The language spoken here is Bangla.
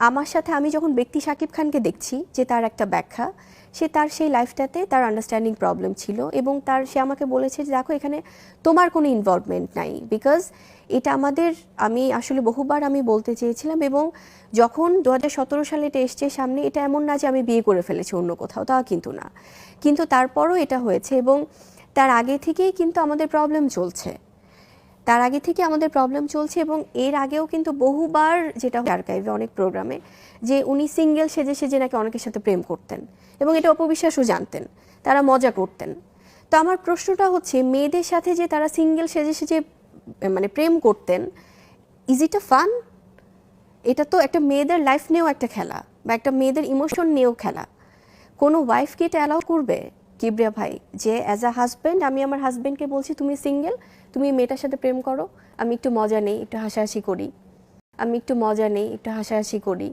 আমার সাথে আমি যখন ব্যক্তি শাকিব খানকে দেখছি, যে তার একটা ব্যাখ্যা, সে তার সেই লাইফটাতে তার আন্ডারস্ট্যান্ডিং প্রবলেম ছিল এবং তার, সে আমাকে বলেছে যে, দেখো, এখানে তোমার কোনো ইনভলভমেন্ট নাই। বিকজ এটা আমাদের, আমি আসলে বহুবার আমি বলতে চেয়েছিলাম এবং যখন দু হাজার সতেরো সালে এটা এসছে সামনে, এটা এমন না যে আমি বিয়ে করে ফেলেছি অন্য কোথাও, তা কিন্তু না। কিন্তু তারপরও এটা হয়েছে এবং তার আগে থেকেই কিন্তু আমাদের প্রবলেম চলছে। তার আগে থেকে আমাদের প্রবলেম চলছে এবং এর আগেও কিন্তু বহুবার যেটা আর্কাইভে অনেক প্রোগ্রামে যে উনি সিঙ্গেল সেজে সেজে নাকি অনেকের সাথে প্রেম করতেন এবং এটা অপবিশ্বাসও জানতেন, তারা মজা করতেন। তো আমার প্রশ্নটা হচ্ছে, মেয়েদের সাথে যে তারা সিঙ্গেল সেজে সেজে মানে প্রেম করতেন ইজ ইট আ ফান এটা তো একটা মেয়েদের লাইফ নিয়েও একটা খেলা বা একটা মেয়েদের ইমোশন নিয়েও খেলা। কোনো ওয়াইফ কি এটা অ্যালাউ করবে? কিবরিয়া ভাই, যে অ্যাজ আ হাজব্যান্ড আমি আমার হাজব্যান্ডকে বলছি, তুমি সিঙ্গেল তুমি মেয়েটার সাথে প্রেম করো, আমি একটু মজা নেই, একটু হাসাহাসি করি, আমি একটু মজা নেই, একটু হাসাহাসি করি।